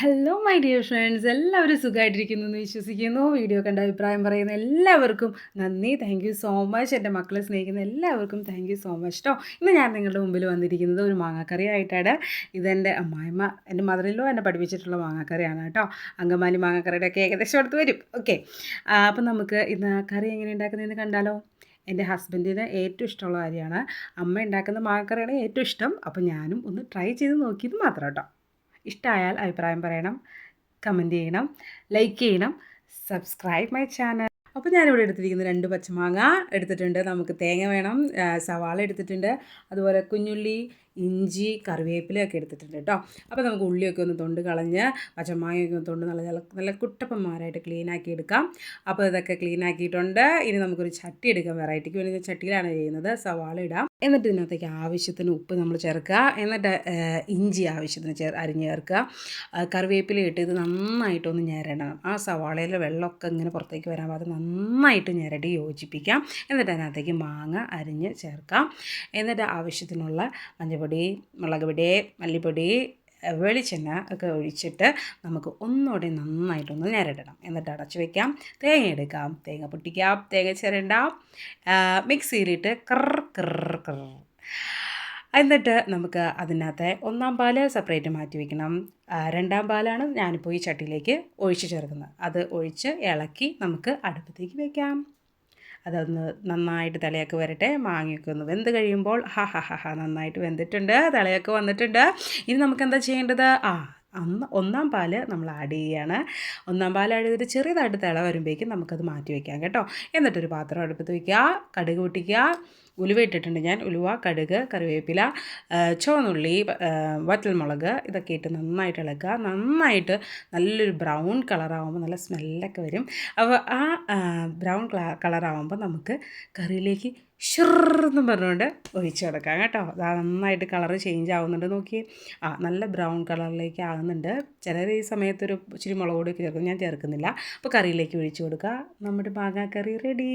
Hello my dear friends എല്ലാവരും സുഖമായിട്ടിരിക്കുന്നു എന്ന് വിശ്വസിക്കുന്നു. വീഡിയോ കണ്ട അഭിപ്രായം പറയുന്ന എല്ലാവർക്കും നന്ദി. താങ്ക് യു സോ മച്ച് എന്റെ മക്കളെ സ്നേഹിക്കുന്ന എല്ലാവർക്കും താങ്ക് യു സോ മച്ച് കേട്ടോ ഇന്ന് ഞാൻ നിങ്ങളുടെ മുമ്പിൽ വന്നിരിക്കുന്നത് ഒരു മാങ്ങാക്കറി ആയിട്ടാണ് ഇതെന്റെ അമ്മായിമ്മ എന്റെ മദറിലോ എന്നെ പഠിപ്പിച്ചിട്ടുള്ള മാങ്ങാക്കറിയാണ് കേട്ടോ അങ്കമാലി മാങ്ങാക്കറിയുടെ ഒക്കെ ഏകദേശം അടുത്ത് വരും. ഓക്കെ അപ്പം നമുക്ക് ഇന്ന് കറി എങ്ങനെ ഉണ്ടാക്കുന്നതെന്ന് കണ്ടാലോ? എന്റെ ഹസ്ബൻഡിന് ഏറ്റവും ഇഷ്ടമുള്ള കാര്യമാണ് അമ്മ ഉണ്ടാക്കുന്ന മാങ്ങക്കറിയാണ് ഏറ്റവും ഇഷ്ടം. അപ്പോൾ ഞാനും ഒന്ന് ട്രൈ ചെയ്ത് നോക്കിയത് മാത്രം കേട്ടോ ഇഷ്ടമായാൽ അഭിപ്രായം പറയണം കമന്റ് ചെയ്യണം ലൈക്ക് ചെയ്യണം സബ്സ്ക്രൈബ് മൈ ചാനൽ അപ്പോൾ ഞാനിവിടെ എടുത്തിരിക്കുന്നത് രണ്ട് പച്ചമാങ്ങ എടുത്തിട്ടുണ്ട്. നമുക്ക് തേങ്ങ വേണം സവാള എടുത്തിട്ടുണ്ട്. അതുപോലെ കുഞ്ഞുള്ളി ഇഞ്ചി കറിവേപ്പിലയൊക്കെ എടുത്തിട്ടുണ്ട് കേട്ടോ. അപ്പോൾ നമുക്ക് ഉള്ളിയൊക്കെ ഒന്ന് തൊണ്ട് കളഞ്ഞ് പച്ചമാങ്ങയൊക്കെ ഒന്ന് തൊണ്ട് നല്ല നല്ല കുട്ടപ്പന്മാരായിട്ട് ക്ലീൻ ആക്കി എടുക്കാം. അപ്പോൾ ഇതൊക്കെ ക്ലീൻ ആക്കിയിട്ടുണ്ട്. ഇനി നമുക്കൊരു ചട്ടി എടുക്കാം. വെറൈറ്റിക്ക് വേണ്ടി ചട്ടിയിലാണ് ചെയ്യുന്നത്. സവാള ഇടാം. എന്നിട്ട് ഇതിനകത്തേക്ക് ആവശ്യത്തിന് ഉപ്പ് നമ്മൾ ചേർക്കുക. എന്നിട്ട് ഇഞ്ചി ആവശ്യത്തിന് ചേർ അരിഞ്ഞ് ചേർക്കുക. കറിവേപ്പില ഇട്ട് ഇത് നന്നായിട്ടൊന്ന് ഞരണം ആ സവാളയിലെ വെള്ളമൊക്കെ ഇങ്ങനെ പുറത്തേക്ക് വരാൻ പാകത്ത് നന്നായിട്ട് ഞെരടി യോജിപ്പിക്കാം. എന്നിട്ട് അതിനകത്തേക്ക് മാങ്ങ അരിഞ്ഞ് ചേർക്കാം. എന്നിട്ട് ആവശ്യത്തിനുള്ള മഞ്ഞൾപ്പൊടി പൊടി മുളക് പൊടി മല്ലിപ്പൊടി വെളിച്ചെണ്ണ ഒക്കെ ഒഴിച്ചിട്ട് നമുക്ക് ഒന്നുകൂടി നന്നായിട്ടൊന്ന് ഞരടണം. എന്നിട്ട് അടച്ചു വയ്ക്കാം തേങ്ങ എടുക്കാം. തേങ്ങ പൊട്ടിക്കാം. തേങ്ങ ചിരണ്ടാം. മിക്സിയിലിട്ട് കർ കർ കർ. എന്നിട്ട് നമുക്ക് അതിനകത്തെ ഒന്നാം പാൽ സെപ്പറേറ്റ് മാറ്റി വയ്ക്കണം രണ്ടാം പാലാണ് ഞാനിപ്പോൾ ഈ ചട്ടിയിലേക്ക് ഒഴിച്ച് ചേർക്കുന്നത്. അത് ഒഴിച്ച് ഇളക്കി നമുക്ക് അടുപ്പത്തേക്ക് വയ്ക്കാം അതൊന്ന് നന്നായിട്ട് തലയൊക്കെ വരട്ടെ. മാങ്ങയൊക്കെ ഒന്ന് വെന്ത് കഴിയുമ്പോൾ ഹാ ഹാ ഹാ നന്നായിട്ട് വെന്തിട്ടുണ്ട്. തലയൊക്കെ വന്നിട്ടുണ്ട്. ഇനി നമുക്ക് എന്താ ചെയ്യേണ്ടത്? ആ ഒന്നാം പാൽ നമ്മൾ ആഡ് ചെയ്യുകയാണ് ഒന്നാം പാൽ ആഡ് ചെയ്തിട്ട് ചെറിയതായിട്ട് തിള വരുമ്പോഴേക്കും നമുക്കത് മാറ്റി വയ്ക്കാം കേട്ടോ. എന്നിട്ടൊരു പാത്രം അടുപ്പത്ത് വയ്ക്കുക കടുക് പൊട്ടിക്കുക. ഉലുവ ഇട്ടിട്ടുണ്ട് ഞാൻ. ഉലുവ കടുക് കറിവേപ്പില ചുവന്നുള്ളി വറ്റൽമുളക് ഇതൊക്കെ ഇട്ട് നന്നായിട്ട് ഇളക്കുക. നന്നായിട്ട് നല്ലൊരു ബ്രൗൺ കളറാകുമ്പോൾ നല്ല സ്മെല്ലൊക്കെ വരും. അപ്പോൾ ആ ബ്രൗൺ കളറാകുമ്പോൾ നമുക്ക് കറിയിലേക്ക് ഷുറെന്നും പറഞ്ഞുകൊണ്ട് ഒഴിച്ചു കൊടുക്കാം കേട്ടോ. അത് നന്നായിട്ട് കളർ ചേഞ്ച് ആവുന്നുണ്ട് നോക്കി ആ നല്ല ബ്രൗൺ കളറിലേക്ക് ആകുന്നുണ്ട് ചിലർ ഈ സമയത്തൊരു ഇച്ചിരി മുളക് പൊടിയൊക്കെ ചേർക്കും. ഞാൻ ചേർക്കുന്നില്ല. അപ്പോൾ കറിയിലേക്ക് ഒഴിച്ചു കൊടുക്കുക നമ്മുടെ മാങ്ങാക്കറി റെഡി